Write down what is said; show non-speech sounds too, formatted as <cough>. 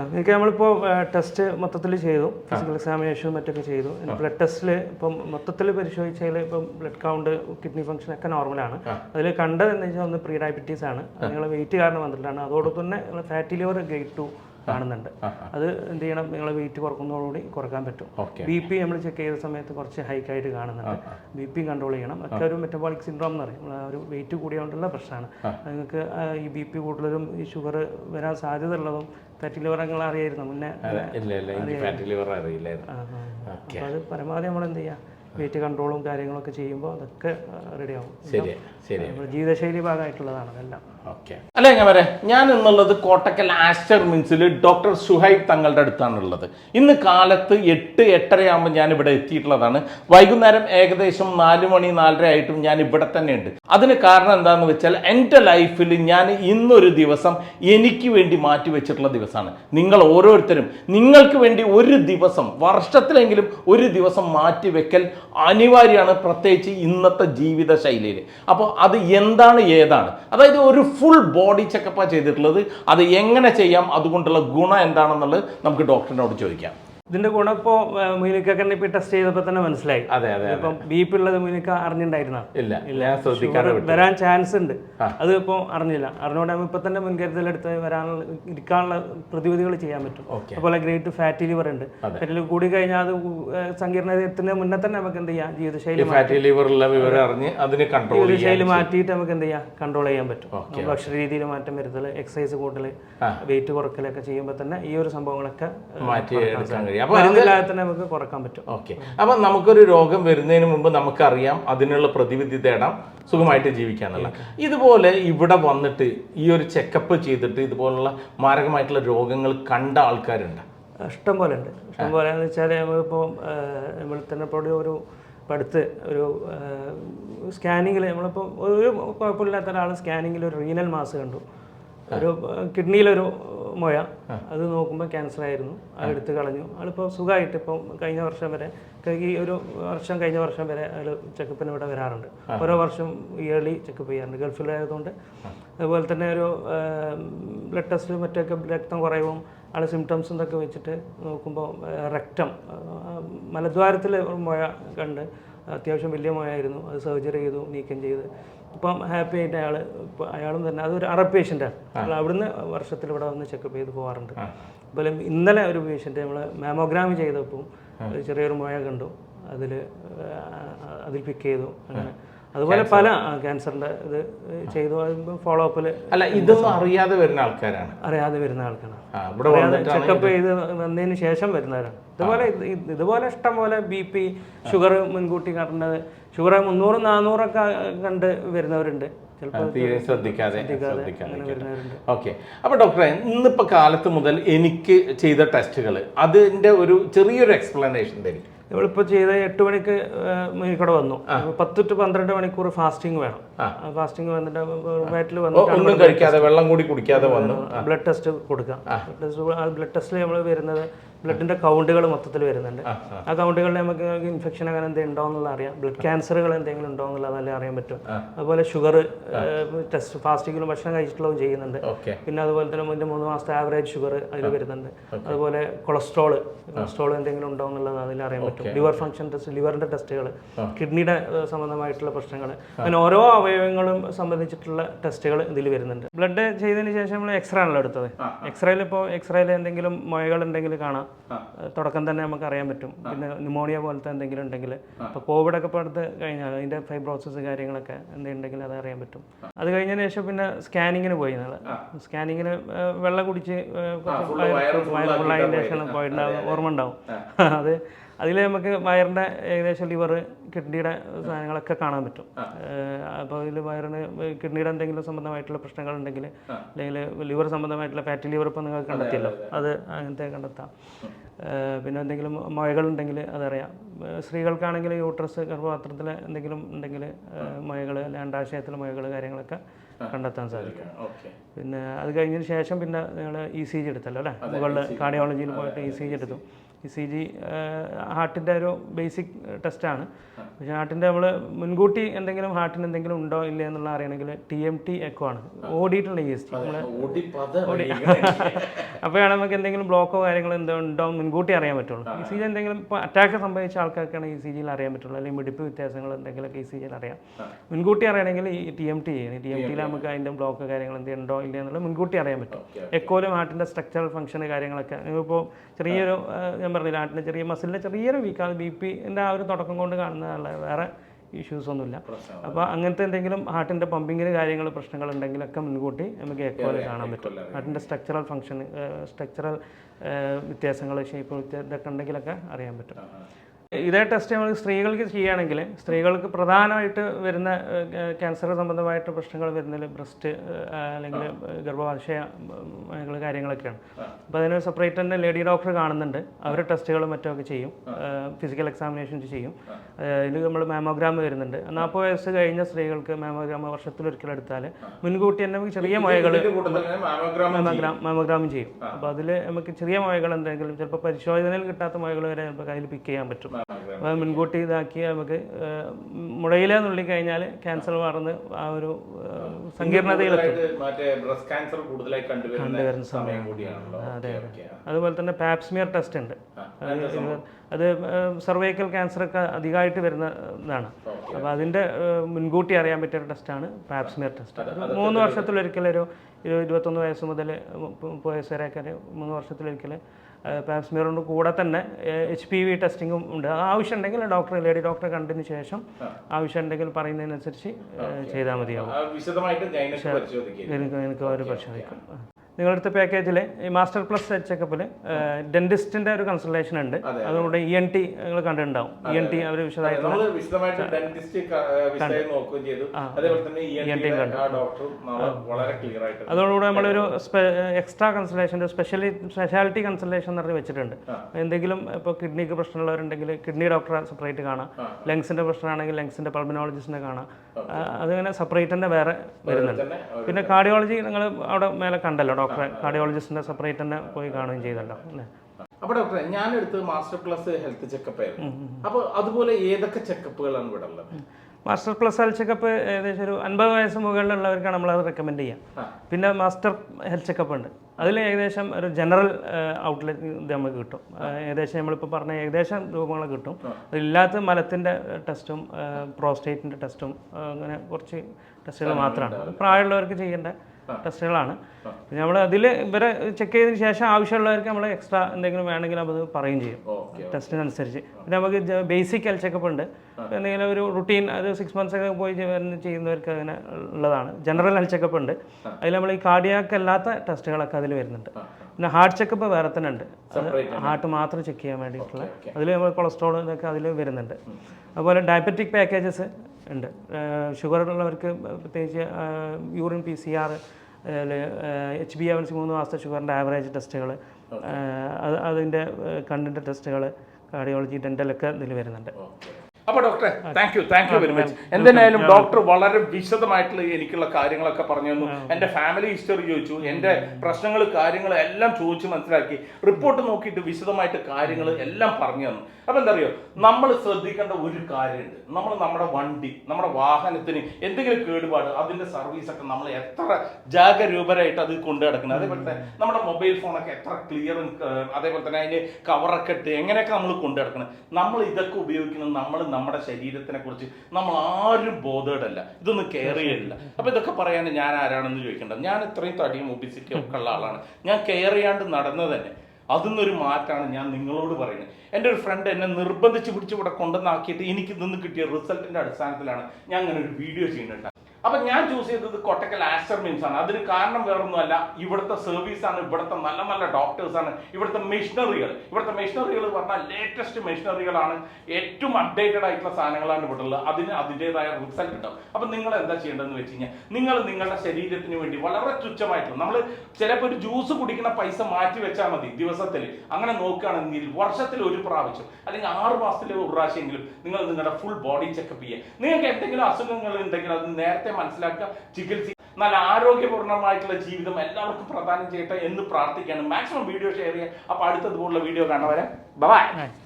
എനിക്ക് നമ്മളിപ്പോൾ ടെസ്റ്റ് മൊത്തത്തിൽ ചെയ്തു. ഫിസിക്കൽ എക്സാമിനേഷനും മറ്റൊക്കെ ചെയ്തു. ബ്ലഡ് ടെസ്റ്റിൽ ഇപ്പം മൊത്തത്തിൽ പരിശോധിച്ചാൽ ഇപ്പം ബ്ലഡ് കൗണ്ട് കിഡ്നി ഫംഗ്ഷൻ ഒക്കെ നോർമലാണ് അതിൽ കണ്ടത് എന്താ വെച്ചാൽ ഒന്ന് പ്രീ ഡയബറ്റീസ് ആണ് നിങ്ങൾ വെയിറ്റ് കാരണം വന്നിട്ടാണ്. അതോടൊപ്പം തന്നെ ഫാറ്റി ലിവർ ഗ്രേഡ് ടു കാണുന്നുണ്ട്. അത് എന്ത് ചെയ്യണം? നിങ്ങളെ വെയിറ്റ് കുറക്കുന്നതോടുകൂടി കുറയ്ക്കാൻ പറ്റും. ബി പി നമ്മൾ ചെക്ക് ചെയ്ത സമയത്ത് കുറച്ച് ഹൈക്ക് ആയിട്ട് കാണുന്നുണ്ട്. ബി പി കൺട്രോൾ ചെയ്യണം. ഒക്കെ ഒരു മെറ്റബോളിക് സിൻഡ്രോം എന്ന് പറയും. ഒരു വെയിറ്റ് കൂടിയതുകൊണ്ടുള്ള പ്രശ്നമാണ്. നിങ്ങൾക്ക് ഈ ബി പി കൂടുതലും ഈ ഷുഗർ വരാൻ സാധ്യത ഉള്ളതും ഫാറ്റി ലിവർ നിങ്ങൾ അറിയായിരുന്നു? മുന്നേ ഇല്ല ഇല്ല എനിക്ക് ഫാറ്റി ലിവർ അറിയില്ലായിരുന്നു. അത് പരമാവധി നമ്മൾ എന്ത് ചെയ്യുക വെയിറ്റ് കൺട്രോളും കാര്യങ്ങളൊക്കെ ചെയ്യുമ്പോൾ അതൊക്കെ റെഡിയാവും ശരി ശരി നമ്മുടെ ജീവിതശൈലി ഭാഗമായിട്ടുള്ളതാണ് അതെല്ലാം. ഓക്കെ. അല്ല ഞാൻ വരെ ഞാൻ എന്നുള്ളത് കോട്ടക്കൽ ആസ്റ്റർ മിൻസിൽ ഡോക്ടർ സുഹൈബ് തങ്ങളുടെ അടുത്താണ് ഉള്ളത് ഇന്ന് കാലത്ത് എട്ട് എട്ടരയാകുമ്പോൾ ഞാൻ ഇവിടെ എത്തിയിട്ടുള്ളതാണ്. വൈകുന്നേരം ഏകദേശം നാല് മണി നാലര ആയിട്ടും ഞാൻ ഇവിടെ തന്നെ ഉണ്ട് അതിന് കാരണം എന്താണെന്ന് വെച്ചാൽ എന്റെ ലൈഫിൽ ഞാൻ ഇന്നൊരു ദിവസം എനിക്ക് വേണ്ടി മാറ്റി വെച്ചിട്ടുള്ള ദിവസമാണ്. നിങ്ങൾ ഓരോരുത്തരും നിങ്ങൾക്ക് വേണ്ടി ഒരു ദിവസം വർഷത്തിലെങ്കിലും ഒരു ദിവസം മാറ്റി വെക്കൽ അനിവാര്യമാണ് പ്രത്യേകിച്ച് ഇന്നത്തെ ജീവിത ശൈലിയിൽ അപ്പോൾ അത് എന്താണ് ഏതാണ്? അതായത് ഒരു ഫുൾ ബോഡി ചെക്കപ്പാണ് ചെയ്തിട്ടുള്ളത്. അത് എങ്ങനെ ചെയ്യാം? അതുകൊണ്ടുള്ള ഗുണം എന്താണെന്നുള്ളത് നമുക്ക് ഡോക്ടറിനോട് ചോദിക്കാം. ഇതിന്റെ ഗുണം ഇപ്പോ മീനിക്കൊക്കെ ഇപ്പൊ ടെസ്റ്റ് ചെയ്തപ്പോ തന്നെ മനസ്സിലായി. അതെ അതെ ഇപ്പം ബി പി ഉള്ളത് മീനിക്ക അറിഞ്ഞിട്ടുണ്ടായിരുന്ന ഇല്ല ശ്രദ്ധിക്കാതെ വരാൻ ചാൻസ് ഉണ്ട്. അത് ഇപ്പോ അറിഞ്ഞില്ല. അറിഞ്ഞുകൊണ്ട് ഇപ്പൊ തന്നെ മുൻകരുതൽ എടുത്ത് വരാനുള്ള ഇരിക്കാനുള്ള പ്രതിവിധികൾ ചെയ്യാൻ പറ്റും. അതുപോലെ ഗ്രേറ്റ് ഫാറ്റി ലിവർ ഉണ്ട്. ഫാറ്റി ലിവർ കൂടി കഴിഞ്ഞാൽ അത് സങ്കീർണത എത്തുന്ന മുന്നേ തന്നെ നമുക്ക് എന്ത് ചെയ്യാം? ജീവിതശൈലി ഫാറ്റി ലിവറുള്ള വിവരം അറിഞ്ഞ് അതിന് കൺട്രോൾ ജീവിതശൈലി മാറ്റിയിട്ട് നമുക്ക് എന്ത് ചെയ്യാം? കൺട്രോൾ ചെയ്യാൻ പറ്റും. ഭക്ഷണ രീതിയിൽ മാറ്റം വരുത്തൽ എക്സസൈസ് കൂട്ടൽ വെയിറ്റ് കുറക്കലൊക്കെ ചെയ്യുമ്പോൾ തന്നെ ഈ ഒരു സംഭവങ്ങളൊക്കെ മാറ്റി എടുക്കാൻ കഴിയും അപ്പൊ മരുന്നില്ലാതെ തന്നെ നമുക്ക് കുറയ്ക്കാൻ പറ്റും. ഓക്കെ. അപ്പൊ നമുക്കൊരു രോഗം വരുന്നതിന് മുമ്പ് നമുക്കറിയാം അതിനുള്ള പ്രതിവിധി തേടാം സുഖമായിട്ട് ജീവിക്കാന്നുള്ള ഇതുപോലെ ഇവിടെ വന്നിട്ട് ഈ ഒരു ചെക്കപ്പ് ചെയ്തിട്ട് ഇതുപോലുള്ള മാരകമായിട്ടുള്ള രോഗങ്ങൾ കണ്ട ആൾക്കാരുണ്ട്? ഇഷ്ടം പോലെ ഉണ്ട്. ഇഷ്ടം പോലെ എന്ന് വെച്ചാൽ നമ്മളിപ്പോൾ നമ്മൾ തന്നെ പൊടി ഒരു ഇപ്പം അടുത്ത് ഒരു സ്കാനിങ്ങിൽ നമ്മളിപ്പോൾ ഒരു കുഴപ്പമില്ലാത്ത ഒരാൾ സ്കാനിങ്ങിൽ ഒരു റീനൽ മാസ് കണ്ടു. ഒരു കിഡ്നിയിലൊരു മുഴ. അത് നോക്കുമ്പോൾ ക്യാൻസർ ആയിരുന്നു. അത് എടുത്ത് കളഞ്ഞു. ആളിപ്പോൾ സുഖമായിട്ട് ഇപ്പം കഴിഞ്ഞ വർഷം വരെ ഈ ഒരു വർഷം കഴിഞ്ഞ വർഷം വരെ അയാൾ ചെക്കപ്പിന് ഇവിടെ വരാറുണ്ട്. ഓരോ വർഷം ഇയർലി ചെക്കപ്പ് ചെയ്യാറുണ്ട്. ഗൾഫിലായതുകൊണ്ട് അതുപോലെ തന്നെ ഒരു ബ്ലഡ് ടെസ്റ്റ് മറ്റൊക്കെ രക്തം കുറയവും ആളെ സിംറ്റംസ് എന്തൊക്കെ വെച്ചിട്ട് നോക്കുമ്പോൾ റെക്റ്റം മലദ്വാരത്തിൽ ഒരു മുഴ കണ്ട് അത്യാവശ്യം വലിയ മുഴയായിരുന്നു. അത് സർജറി ചെയ്തു നീക്കം ചെയ്ത്. ഇപ്പം ഹാപ്പി ആയിട്ട് അയാൾ ഇപ്പം അയാളും തന്നെ അതൊരു അറബ് പേഷ്യന്റാണ് അയാൾ അവിടുന്ന് വർഷത്തിൽ ഇവിടെ വന്ന് ചെക്കപ്പ് ചെയ്ത് പോകാറുണ്ട് അതുപോലെ ഇന്നലെ ഒരു പേഷ്യന്റ് നമ്മൾ മാമോഗ്രാം ചെയ്തപ്പോൾ ഒരു ചെറിയൊരു മുഴ കണ്ടു. അതിൽ അതിൽ പിക്ക് ചെയ്തു. അങ്ങനെ. അതുപോലെ പല ക്യാൻസറിന്റെ ഇത് ചെയ്തു. ഫോളോ അപ്പിൽ അല്ല ഇതൊന്നും അറിയാതെ വരുന്ന ആൾക്കാരാണ്. അറിയാതെ വരുന്ന ആൾക്കാരാണ്. ചെക്കപ്പ് ചെയ്ത് വന്നതിന് ശേഷം വരുന്നവരാണ്. ഇതുപോലെ ഇത് ഇത് ഇതുപോലെ ഇഷ്ടം പോലെ ബി പി ഷുഗർ മുൻകൂട്ടി കണ്ടത് ഷുഗർ മുന്നൂറ് നാനൂറൊക്കെ കണ്ട് വരുന്നവരുണ്ട്. തീരെ ശ്രദ്ധിക്കാതെ ഓക്കെ. അപ്പൊ ഡോക്ടറെ ഇന്നിപ്പോ കാലത്ത് മുതൽ എനിക്ക് ചെയ്ത ടെസ്റ്റുകൾ അതിന്റെ ഒരു ചെറിയൊരു എക്സ്പ്ലനേഷൻ തരും. നമ്മളിപ്പോൾ ചെയ്ത എട്ട് മണിക്ക് ഇവിടെ വന്നു. പത്ത് ടു പന്ത്രണ്ട് മണിക്കൂർ ഫാസ്റ്റിംഗ് വേണം. ഫാസ്റ്റിംഗ് വന്നിട്ട് വയറ്റിൽ വന്നിട്ട് കഴിക്കാതെ വെള്ളം കൂടി കുടിക്കാതെ വന്നു. ബ്ലഡ് ടെസ്റ്റ് കൊടുക്കാം. ബ്ലഡ് ടെസ്റ്റ് ബ്ലഡ് ടെസ്റ്റിൽ നമ്മൾ വരുന്നത് ബ്ലഡിന്റെ കൗണ്ടുകൾ മൊത്തത്തിൽ വരുന്നുണ്ട്. ആ കൗണ്ടുകളിൽ നമുക്ക് ഇൻഫെക്ഷൻ അങ്ങനെ എന്തെങ്കിലും ഉണ്ടോ എന്നുള്ള അറിയാം. ബ്ലഡ് ക്യാൻസറുകൾ എന്തെങ്കിലും ഉണ്ടോ എന്നുള്ളത് നല്ല അറിയാൻ പറ്റും. അതുപോലെ ഷുഗർ ടെസ്റ്റ് ഫാസ്റ്റിങ്ങിലും ഭക്ഷണം കഴിച്ചിട്ടുള്ളതും ചെയ്യുന്നുണ്ട്. പിന്നെ അതുപോലെ തന്നെ മുന്നേ മൂന്ന് മാസത്തെ ആവറേജ് ഷുഗർ അതിൽ വരുന്നുണ്ട്. അതുപോലെ കൊളസ്ട്രോൾ കൊളസ്ട്രോൾ എന്തെങ്കിലും ഉണ്ടോ എന്നുള്ളത് അതിൽ അറിയാൻ പറ്റും. ലിവർ ഫംഗ്ഷൻ ടെസ്റ്റ് ലിവറിന്റെ ടെസ്റ്റുകൾ കിഡ്നിയുടെ സംബന്ധമായിട്ടുള്ള പ്രശ്നങ്ങൾ അങ്ങനെ ഓരോ അവയവങ്ങളും സംബന്ധിച്ചിട്ടുള്ള ടെസ്റ്റുകൾ ഇതിൽ വരുന്നുണ്ട്. ബ്ലഡ് ചെയ്തതിന് ശേഷം നമ്മൾ എക്സ്റേ ആണല്ലോ എടുത്തത്. എക്സ്റേയിൽ ഇപ്പോൾ എക്സ്റേയിൽ എന്തെങ്കിലും മുഴകൾ ഉണ്ടെങ്കിൽ കാണാം. തുടക്കം തന്നെ നമുക്ക് അറിയാൻ പറ്റും പിന്നെ ന്യൂമോണിയ പോലത്തെ എന്തെങ്കിലും ഉണ്ടെങ്കിൽ ഇപ്പോൾ കോവിഡ് ഒക്കെ പടുത്ത് കഴിഞ്ഞാൽ അതിന്റെ ഫൈബ്രോസിസ് കാര്യങ്ങളൊക്കെ എന്തെങ്കിലും അത് അറിയാൻ പറ്റും. അത് കഴിഞ്ഞതിന് ശേഷം പിന്നെ സ്കാനിങ്ങിന് പോയി നമ്മൾ സ്കാനിങ്ങിന് വെള്ളം കുടിച്ച് ഏഹ്, കുറച്ച് വയറ് ഫുള്ളായതിന് ശേഷം പോയിട്ടുണ്ടാവും. ഓർമ്മ ഉണ്ടാവും. <laughs> അത് അതിൽ നമുക്ക് വയറിന്റെ ഏകദേശം ലിവർ കിഡ്നിയുടെ സാധനങ്ങളൊക്കെ കാണാൻ പറ്റും. അപ്പോൾ ഇതിൽ വയറിന് കിഡ്നിയുടെ എന്തെങ്കിലും സംബന്ധമായിട്ടുള്ള പ്രശ്നങ്ങൾ ഉണ്ടെങ്കിൽ അല്ലെങ്കിൽ ലിവർ സംബന്ധമായിട്ടുള്ള ഫാറ്റി ലിവർ ഇപ്പോൾ നിങ്ങൾക്ക് കണ്ടെത്തിയല്ലോ. അത്. അങ്ങനത്തെ കണ്ടെത്താം. പിന്നെ എന്തെങ്കിലും മഴകളുണ്ടെങ്കിൽ അതറിയാം. സ്ത്രീകൾക്കാണെങ്കിൽ യൂട്രസ് ഗർഭപാത്രത്തിൽ എന്തെങ്കിലും ഉണ്ടെങ്കിൽ മഴകൾ അല്ലെങ്കിൽ അണ്ടാശയത്തിലെ മഴകൾ കാര്യങ്ങളൊക്കെ കണ്ടെത്താൻ സാധിക്കും. പിന്നെ അത് കഴിഞ്ഞതിന് ശേഷം പിന്നെ നിങ്ങൾ ഇ സി ജി എടുത്തല്ലോ അല്ലേ? മുകളിൽ കാർഡിയോളജിയിൽ പോയിട്ട് ഇ സി ജി. എടുത്തു. ഇ സി ജി ഹാർട്ടിന്റെ ഒരു ബേസിക് ടെസ്റ്റാണ്. പക്ഷേ ഹാർട്ടിന്റെ നമ്മൾ മുൻകൂട്ടി എന്തെങ്കിലും ഹാർട്ടിന് എന്തെങ്കിലും ഉണ്ടോ ഇല്ല എന്നുള്ള അറിയണമെങ്കിൽ ടി എം ടി എക്കോ ആണ്. ഓടിയിട്ടുള്ള ഇ എസ് ടി. ഓടി പത <laughs> അപ്പോഴാണ് നമുക്ക് എന്തെങ്കിലും ബ്ലോക്കോ കാര്യങ്ങളോ എന്തോ ഉണ്ടോ മുൻകൂട്ടി അറിയാൻ പറ്റുള്ളൂ. ഇ സി ജി എന്തെങ്കിലും ഇപ്പോൾ അറ്റാക്ക് സംഭവിച്ച ആൾക്കാർക്കാണ് ഇ സി ജിയിൽ അറിയാൻ പറ്റുള്ളൂ. അല്ലെങ്കിൽ മിടിപ്പ് വ്യത്യാസങ്ങൾ എന്തെങ്കിലുമൊക്കെ ഇ സി ജിയിൽ അറിയാം. മുൻകൂട്ടി അറിയണമെങ്കിൽ ഈ ടി എം ടി ചെയ്യണം. ടി എം ടിയിൽ നമുക്ക് അതിന്റെ ബ്ലോക്ക് കാര്യങ്ങൾ എന്തെങ്കിലും ഉണ്ടോ ഇല്ല എന്നുള്ളത് മുൻകൂട്ടി അറിയാൻ പറ്റും. എക്കോലും ഹാർട്ടിന്റെ സ്ട്രക്ചറൽ ഫംഗ്ഷൻ കാര്യങ്ങളൊക്കെ. ഇപ്പോൾ ചെറിയൊരു ഞാൻ പറഞ്ഞില്ല ഹാർട്ടിന്റെ ചെറിയ മസിലിന്റെ ചെറിയൊരു വീക്കാണ് ബി പിന്റെ ആ ഒരു തുടക്കം കൊണ്ട് കാണുന്നതല്ല വേറെ ഇഷ്യൂസ് ഒന്നുമില്ല. അപ്പോൾ അങ്ങനത്തെ എന്തെങ്കിലും ഹാർട്ടിന്റെ പമ്പിങ്ങിന് കാര്യങ്ങൾ പ്രശ്നങ്ങൾ ഉണ്ടെങ്കിലൊക്കെ മുൻകൂട്ടി നമുക്ക് എക്കോയിൽ കാണാൻ പറ്റും. ഹാർട്ടിന്റെ സ്ട്രക്ചറൽ ഫംഗ്ഷൻ സ്ട്രക്ചറൽ വ്യത്യാസങ്ങൾ ഷേപ്പ് ഇതൊക്കെ ഉണ്ടെങ്കിലൊക്കെ അറിയാൻ പറ്റും. ഇതേ ടെസ്റ്റ് നമ്മൾ സ്ത്രീകൾക്ക് ചെയ്യുകയാണെങ്കിൽ സ്ത്രീകൾക്ക് പ്രധാനമായിട്ട് വരുന്ന ക്യാൻസർ സംബന്ധമായിട്ട് പ്രശ്നങ്ങൾ വരുന്നതിൽ ബ്രസ്റ്റ് അല്ലെങ്കിൽ ഗർഭവാശയ മേഖല കാര്യങ്ങളൊക്കെയാണ്. അപ്പോൾ അതിന് സെപ്പറേറ്റ് തന്നെ ലേഡി ഡോക്ടർ കാണുന്നുണ്ട്. അവർ ടെസ്റ്റുകളും മറ്റുമൊക്കെ ചെയ്യും. ഫിസിക്കൽ എക്സാമിനേഷൻ ചെയ്യും. ഇതിൽ നമ്മൾ മാമോഗ്രാം വരുന്നുണ്ട്. നാൽപ്പത് വയസ്സ് കഴിഞ്ഞ സ്ത്രീകൾക്ക് മാമോഗ്രാം വർഷത്തിലൊരിക്കൽ എടുത്താൽ മുൻകൂട്ടി തന്നെ നമുക്ക് ചെറിയ മുഴകൾ മാമോഗ്രാം മാമോഗ്രാമും ചെയ്യും. അപ്പോൾ അതിൽ നമുക്ക് ചെറിയ മുഴകൾ എന്തെങ്കിലും ചിലപ്പോൾ പരിശോധനയിൽ കിട്ടാത്ത മുഴകൾ വരെ നമുക്ക് അതിൽ പിക്ക് ചെയ്യാൻ പറ്റും. അത് മുൻകൂട്ടി ഇതാക്കി നമുക്ക് മുടയിലെ നുള്ളി കഴിഞ്ഞാൽ ക്യാൻസർ മാറുന്ന ആ ഒരു സങ്കീർണതയിൽ സങ്കീർണതയിലെത്തും. കണ്ടുവരുന്ന സമയം അതെ അതെ. അതുപോലെ തന്നെ പാപ്സ്മിയർ ടെസ്റ്റ് ഉണ്ട്. അത് സർവൈക്കൽ ക്യാൻസർ ഒക്കെ അധികമായിട്ട് വരുന്നതാണ് അപ്പോൾ അതിന്റെ മുൻകൂട്ടി അറിയാൻ പറ്റിയ ഒരു ടെസ്റ്റാണ് പാപ്സ്മിയർ ടെസ്റ്റ്. മൂന്ന് വർഷത്തിലൊരിക്കലൊരു ഇരുപത്തൊന്ന് വയസ്സ് മുതൽ മുപ്പത് വയസ്സ് വരെയൊക്കെ മൂന്ന് വർഷത്തിലൊരിക്കൽ പാപ്സ്മിയറിന്റെ കൂടെ തന്നെ എച്ച് പി വി ടെസ്റ്റിങ്ങും ഉണ്ട്. ആവശ്യമുണ്ടെങ്കിൽ ഡോക്ടറെ ലേഡി ഡോക്ടറെ കണ്ടതിന് ശേഷം ആവശ്യമുണ്ടെങ്കിൽ പറയുന്നതിനനുസരിച്ച് ചെയ്താൽ മതിയാവും. എനിക്ക് അവർ പരിശോധിക്കും. നിങ്ങളടുത്ത പാക്കേജിൽ ഈ മാസ്റ്റർ പ്ലസ് ചെക്കപ്പിൽ ഡെന്റിസ്റ്റിന്റെ ഒരു കൺസൾട്ടേഷൻ ഉണ്ട്. അതുകൊണ്ട് ഇ എൻ ടി നിങ്ങൾ കണ്ടിട്ടുണ്ടാവും. ഇ എൻ ടി അവർ വിശദമായിട്ട് നമ്മൾ ആയിട്ട് അതോടുകൂടി നമ്മളൊരു extra consultation specially speciality consultation എന്ന് പറഞ്ഞ് വെച്ചിട്ടുണ്ട്. എന്തെങ്കിലും ഇപ്പോൾ കിഡ്നിക്ക് പ്രശ്നമുള്ളവരുണ്ടെങ്കിൽ കിഡ്നി ഡോക്ടറെ സെപ്പറേറ്റ് കാണാം. ലങ്സിന്റെ പ്രശ്നമാണെങ്കിൽ ലങ്സിന്റെ പൾമിനോളജിസ്റ്റിനെ കാണാം. അതിങ്ങനെ സെപ്പറേറ്റ് തന്നെ വേറെ വരുന്നുണ്ട്. പിന്നെ കാർഡിയോളജി നിങ്ങൾ അവിടെ മേലെ കണ്ടല്ലോ ഡോക്ടറെ കാർഡിയോളജിസ്റ്റിന്റെ സെപ്പറേറ്റ് തന്നെ പോയി കാണുകയും ചെയ്തല്ലോ അല്ലേ? അപ്പൊ ഡോക്ടറെ ഞാൻ എടുത്തത് മാസ്റ്റർ പ്ലസ് ഹെൽത്ത് ചെക്കപ്പ് ആയിരുന്നു. അപ്പൊ അതുപോലെ ഏതൊക്കെ ചെക്കപ്പുകളാണ് ഇവിടെ ഉള്ളത്? മാസ്റ്റർ പ്ലസ് ഹെൽത്ത് ചെക്കപ്പ് ഏകദേശം ഒരു അൻപത് വയസ്സ് മുകളിലുള്ളവർക്കാണ് നമ്മളത് റെക്കമെൻഡ് ചെയ്യുക പിന്നെ മാസ്റ്റർ ഹെൽത്ത് ചെക്കപ്പ് ഉണ്ട്. അതിൽ ഏകദേശം ഒരു ജനറൽ ഔട്ട്ലെറ്റ് ഇത് നമുക്ക് കിട്ടും. ഏകദേശം നമ്മളിപ്പോൾ പറഞ്ഞ ഏകദേശം രൂപങ്ങൾ കിട്ടും. അതില്ലാത്ത മലത്തിന്റെ ടെസ്റ്റും പ്രോസ്റ്റേറ്റിന്റെ ടെസ്റ്റും അങ്ങനെ കുറച്ച് ടെസ്റ്റുകൾ മാത്രമാണ്. പ്രായമുള്ളവർക്ക് ചെയ്യേണ്ട ടെസ്റ്റുകളാണ്. നമ്മൾ അതിൽ ഇവരെ ചെക്ക് ചെയ്തതിന് ശേഷം ആവശ്യമുള്ളവർക്ക് നമ്മൾ എക്സ്ട്രാ എന്തെങ്കിലും വേണമെങ്കിൽ അത് പറയും ചെയ്യും. ടെസ്റ്റിനനുസരിച്ച്. പിന്നെ നമുക്ക് ബേസിക് ഹെൽത്ത് ചെക്കപ്പ് ഉണ്ട് എന്തെങ്കിലും ഒരു റുട്ടീൻ അത് സിക്സ് മന്ത്സ് ഒക്കെ പോയി ചെയ്യുന്ന- ചെയ്യുന്നവർക്ക് അങ്ങനെ ഉള്ളതാണ്. ജനറൽ ഹെൽത്ത് ചെക്കപ്പ് ഉണ്ട് അതിൽ നമ്മൾ ഈ കാർഡിയാക്ക് അല്ലാത്ത ടെസ്റ്റുകളൊക്കെ അതിൽ വരുന്നുണ്ട്. പിന്നെ ഹാർട്ട് ചെക്കപ്പ് വേറെ തന്നെ ഉണ്ട്. ഹാർട്ട് മാത്രം ചെക്ക് ചെയ്യാൻ വേണ്ടിയിട്ടുള്ള അതിൽ നമ്മൾ കൊളസ്ട്രോൾ ഇതൊക്കെ അതിൽ വരുന്നുണ്ട്. അതുപോലെ ഡയബറ്റിക് പാക്കേജസ് ഉണ്ട്. ഷുഗർ ഉള്ളവർക്ക് പ്രത്യേകിച്ച് urine P C R H B A one C മൂന്ന് മാസത്തെ ഷുഗറിന്റെ ആവറേജ് ടെസ്റ്റുകൾ അത് അതിന്റെ കണ്ണിന്റെ ടെസ്റ്റുകൾ കാർഡിയോളജി ഡെന്റലൊക്കെ ഇതിൽ വരുന്നുണ്ട്. അപ്പൊ ഡോക്ടറെ thank you thank you very much എന്തായാലും ഡോക്ടർ വളരെ വിശദമായിട്ടുള്ള എനിക്കുള്ള കാര്യങ്ങളൊക്കെ പറഞ്ഞു തന്നു. എന്റെ ഫാമിലി ഹിസ്റ്ററി ചോദിച്ചു എന്റെ പ്രശ്നങ്ങൾ കാര്യങ്ങൾ എല്ലാം ചോദിച്ച് മനസ്സിലാക്കി റിപ്പോർട്ട് നോക്കിയിട്ട് വിശദമായിട്ട് കാര്യങ്ങൾ എല്ലാം പറഞ്ഞു തന്നു. അപ്പൊ എന്താ അറിയോ നമ്മൾ ശ്രദ്ധിക്കേണ്ട ഒരു കാര്യമുണ്ട്. നമ്മൾ നമ്മുടെ വണ്ടി നമ്മുടെ വാഹനത്തിന് എന്തെങ്കിലും കേടുപാട് അതിന്റെ സർവീസ് ഒക്കെ നമ്മൾ എത്ര ജാഗരൂപരായിട്ട് അത് കൊണ്ടു കിടക്കുന്നത് അതേപോലെ തന്നെ നമ്മുടെ മൊബൈൽ ഫോണൊക്കെ എത്ര ക്ലിയർ അതേപോലെ തന്നെ അതിന് കവറൊക്കെ ഇട്ട് എങ്ങനെയൊക്കെ നമ്മൾ കൊണ്ടു നടക്കണം നമ്മൾ ഇതൊക്കെ ഉപയോഗിക്കുന്നത് നമ്മൾ നമ്മുടെ ശരീരത്തിനെ കുറിച്ച് നമ്മൾ ആരും ബോധേഡല്ല. ഇതൊന്നും കെയർ ചെയ്യുന്നില്ല അപ്പൊ ഇതൊക്കെ പറയാൻ ഞാൻ ആരാണെന്ന് ചോദിക്കേണ്ട. ഞാൻ ഇത്രയും തടിയും ഒബിസിറ്റിയും ഒക്കെ ഉള്ള ആളാണ്. ഞാൻ കെയർ ചെയ്യാണ്ട് നടന്നത് തന്നെ. അതിന്നൊരു മാറ്റാണ് ഞാൻ നിങ്ങളോട് പറയുന്നത്. എന്റെ ഒരു ഫ്രണ്ട് എന്നെ നിർബന്ധിച്ച് പിടിച്ച് ഇവിടെ കൊണ്ടുവന്നാക്കിയിട്ട് എനിക്ക് നിന്ന് കിട്ടിയ റിസൾട്ടിന്റെ അടിസ്ഥാനത്തിലാണ് ഞാൻ അങ്ങനെ ഒരു വീഡിയോ ചെയ്യുന്നുണ്ട് അപ്പൊ ഞാൻ ചൂസ് ചെയ്തത് കൊട്ടക്കൽ ആസ്റ്റർ മീൻസ് ആണ്. അതിന് കാരണം വേറൊന്നുമല്ല. ഇവിടുത്തെ സർവീസ് ആണ് ഇവിടുത്തെ നല്ല നല്ല ഡോക്ടേഴ്സ് ആണ് ഇവിടുത്തെ മെഷീനറികൾ ഇവിടുത്തെ മെഷീനറികൾ പറഞ്ഞാൽ ലേറ്റസ്റ്റ് മെഷീനറികളാണ് ഏറ്റവും അപ്ഡേറ്റഡ് ആയിട്ടുള്ള സാധനങ്ങളാണ് ഇവിടെ ഉള്ളത് അതിന് അതിന്റെതായ റിസൾട്ട് ഉണ്ടാവും. അപ്പൊ നിങ്ങൾ എന്താ ചെയ്യേണ്ടതെന്ന് വെച്ച് കഴിഞ്ഞാൽ നിങ്ങൾ നിങ്ങളുടെ ശരീരത്തിന് വേണ്ടി വളരെ തുച്ഛമായിട്ടുള്ള നമ്മൾ ചിലപ്പോൾ ഒരു ജ്യൂസ് കുടിക്കുന്ന പൈസ മാറ്റി വെച്ചാൽ മതി ദിവസത്തിൽ. അങ്ങനെ നോക്കുകയാണെങ്കിൽ വർഷത്തിൽ ഒരു പ്രാവശ്യം അല്ലെങ്കിൽ ആറ് മാസത്തിൽ ഒരു പ്രാവശ്യമെങ്കിലും നിങ്ങൾ നിങ്ങളുടെ ഫുൾ ബോഡി ചെക്കപ്പ് ചെയ്യുക. നിങ്ങൾക്ക് എന്തെങ്കിലും അസുഖങ്ങൾ ഉണ്ടെങ്കിൽ അത് നേരത്തെ മനസ്സിലാക്കുക ചികിത്സ നല്ല ആരോഗ്യപൂർണമായിട്ടുള്ള ജീവിതം എല്ലാവർക്കും പ്രദാനം ചെയ്യട്ടെ എന്ന് പ്രാർത്ഥിക്കുകയാണ്. മാക്സിമം വീഡിയോ ഷെയർ ചെയ്യുക അപ്പോൾ അടുത്തതുപോലുള്ള വീഡിയോ കാണുന്നവരെ ബൈ Right.